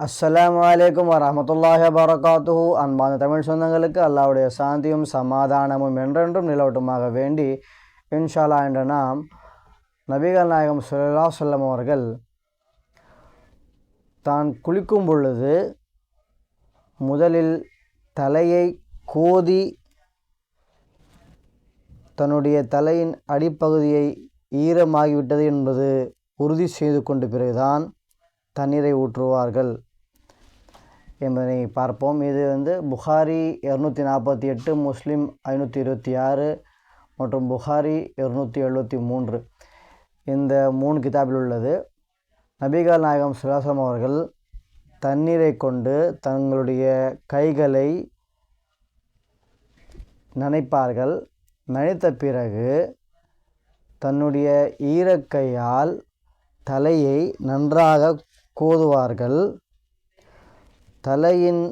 அஸ்ஸலாமு அலைக்கும் வரஹமத்துல்லாஹி வரகாத்துஹு அன்பான தமிழ் சொந்தங்களுக்கு அல்லாவுடைய சாந்தியும் சமாதானமும் என்றென்றும் நிலவட்டுமாக வேண்டி இன்ஷாலா என்ற நாம் நபிகள் நாயகம் சுல்லா சொல்லம் அவர்கள் தான் குளிக்கும் பொழுது முதலில் தலையை கோதி தன்னுடைய தலையின் அடிப்பகுதியை ஈரமாகிவிட்டது என்பது உறுதி செய்து கொண்ட பிறகுதான் தண்ணீரை ஊற்றுவார்கள். என்பதனை பார்ப்போம். இது வந்து புகாரி இரநூத்தி நாற்பத்தி எட்டு முஸ்லீம் ஐநூற்றி இருபத்தி ஆறு மற்றும் புகாரி இரநூத்தி எழுபத்தி மூன்று இந்த மூணு கிதாபில் உள்ளது. நபிகள் நாயகம் சுலாசம் அவர்கள் தண்ணீரை கொண்டு தங்களுடைய கைகளை நனைப்பார்கள். நனைத்த பிறகு தன்னுடைய ஈரக்கையால் தலையை நன்றாக கோதுவார்கள். தலையின்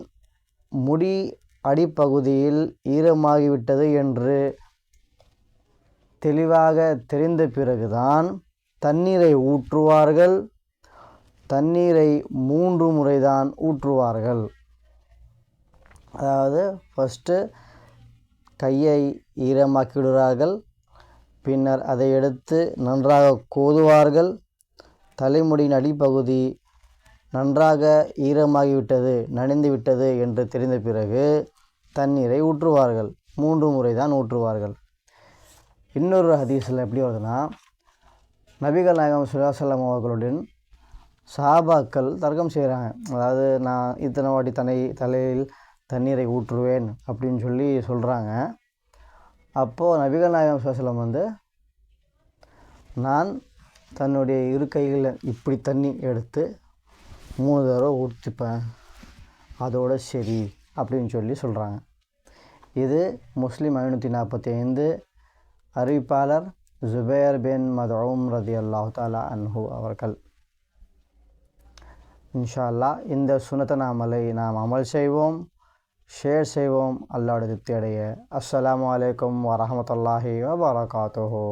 முடி அடிப்பகுதியில் ஈரமாகிவிட்டது என்று தெளிவாக தெரிந்த பிறகுதான் தண்ணீரை ஊற்றுவார்கள். தண்ணீரை மூன்று முறைதான் ஊற்றுவார்கள். அதாவது ஃபஸ்ட்டு கையை ஈரமாக்கி விடுவார்கள் பின்னர் அதை எடுத்து நன்றாக கோதுவார்கள். தலைமுடியின் அடிப்பகுதி நன்றாக ஈரமாகிவிட்டது நனைந்து விட்டது என்று தெரிந்த பிறகு தண்ணீரை ஊற்றுவார்கள். மூன்று முறை தான் ஊற்றுவார்கள். இன்னொரு ஹதீஸில் எப்படி வருதுன்னா நபிகள் நாயகம் சுல்லாசல்லாம் அவர்களுடன் சாபாக்கள் தர்க்கம் செய்கிறாங்க. அதாவது நான் இத்தனை வாட்டி தலை தலையில் தண்ணீரை ஊற்றுவேன் அப்படின்னு சொல்லி சொல்கிறாங்க அப்போது நபிகள் நாயகம் சுல்லாசலம் வந்து நான் தன்னுடைய இரு கைகளில் இப்படி தண்ணி எடுத்து மூணு தடவை ஊற்றிப்பேன் அதோட சரி அப்படின்னு சொல்லி சொல்கிறாங்க இது முஸ்லீம் ஐநூற்றி நாற்பத்தி ஐந்து அறிவிப்பாளர் ஜுபேர் பின் மதூம் ரதி அல்லாஹ் தாலா அன்ஹு அவர்கள். இன்ஷா அல்லாஹ் இந்த சுனத்த நாமலை நாம் அமல் செய்வோம் ஷேர் செய்வோம். அல்லாட திருப்தி அடைய. அஸ்லாம் வலைக்கம் வரமத்துல்லாஹி வபரகாத்துஹு.